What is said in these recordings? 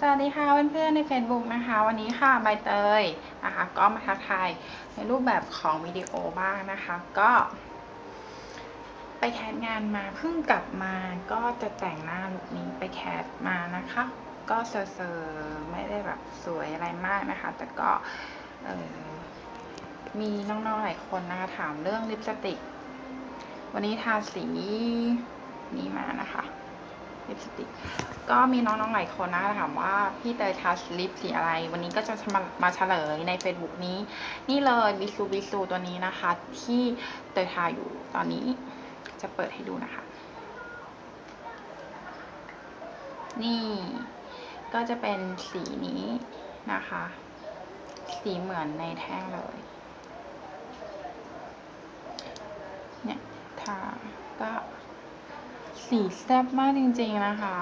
สวัสดีค่ะเพื่อนๆใน Facebook นะคะ วันนี้ค่ะใบเตยนะคะ ก็มาทักทายในรูปแบบของวิดีโอบ้างนะคะ ก็ ไปแคสงานมาเพิ่งกลับมาก็จะแต่งหน้าลุคนี้ไปแคสมานะคะ ก็เซอร์ๆไม่ได้แบบสวยอะไรมากนะคะ แต่ก็มีน้องๆหลายคนนะคะถามเรื่องลิปสติก วันนี้ทาสีนี้มานะคะ ลิปสติกก็มีน้องๆหลายคนนะถามว่าพี่เตยทาลิปสีอะไร วันนี้ก็จะมามาเฉลยใน Facebook นี้ นี่เลยบิซูบิซูตัวนี้นะคะ ที่เตยทาอยู่ตอนนี้จะเปิดให้ดูนะคะ นี่ก็จะเป็นสีนี้นะคะ สีเหมือนในแท่งเลย เนี่ยทาก็ สีแซ่บมากจริงๆนะคะ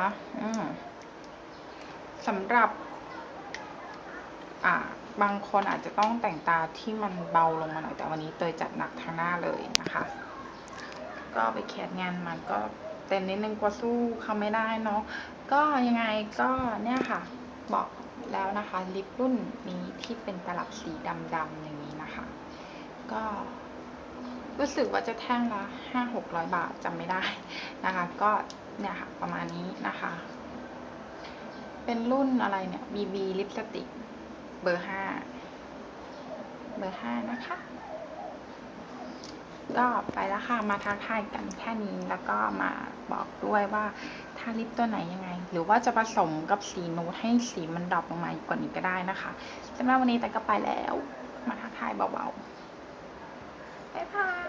สำหรับ อ่า บางคนอาจจะต้องแต่งตาที่มันเบาลงมาหน่อย แต่วันนี้เตยจัดหนักทั้งหน้าเลยนะคะ ก็ไปแคสงานมันก็เต็มนิดนึงกว่าสู้เขาไม่ได้เนาะ ก็ยังไงก็เนี่ยค่ะ บอกแล้วนะคะ ลิปรุ่นนี้ที่เป็นตลับสีดำๆอย่างนี้นะคะ ก็ รู้สึกว่าจะแท่งละห้าหกร้อยบาทจำไม่ได้นะคะ ก็เนี่ยค่ะประมาณนี้นะคะ เป็นรุ่นอะไรเนี่ย BB ลิปสติกเบอร์ห้าเบอร์ห้านะคะ ก็ไปแล้วค่ะ มาทักทายกันแค่นี้แล้วก็มาบอกด้วยว่าทาลิปตัวไหนยังไง หรือว่าจะผสมกับสีนูดให้สีมันดรอปลงมากว่านี้ก็ได้นะคะสำหรับวันนี้แต่ก็ไปแล้ว มาทักทายเบาๆ Hi.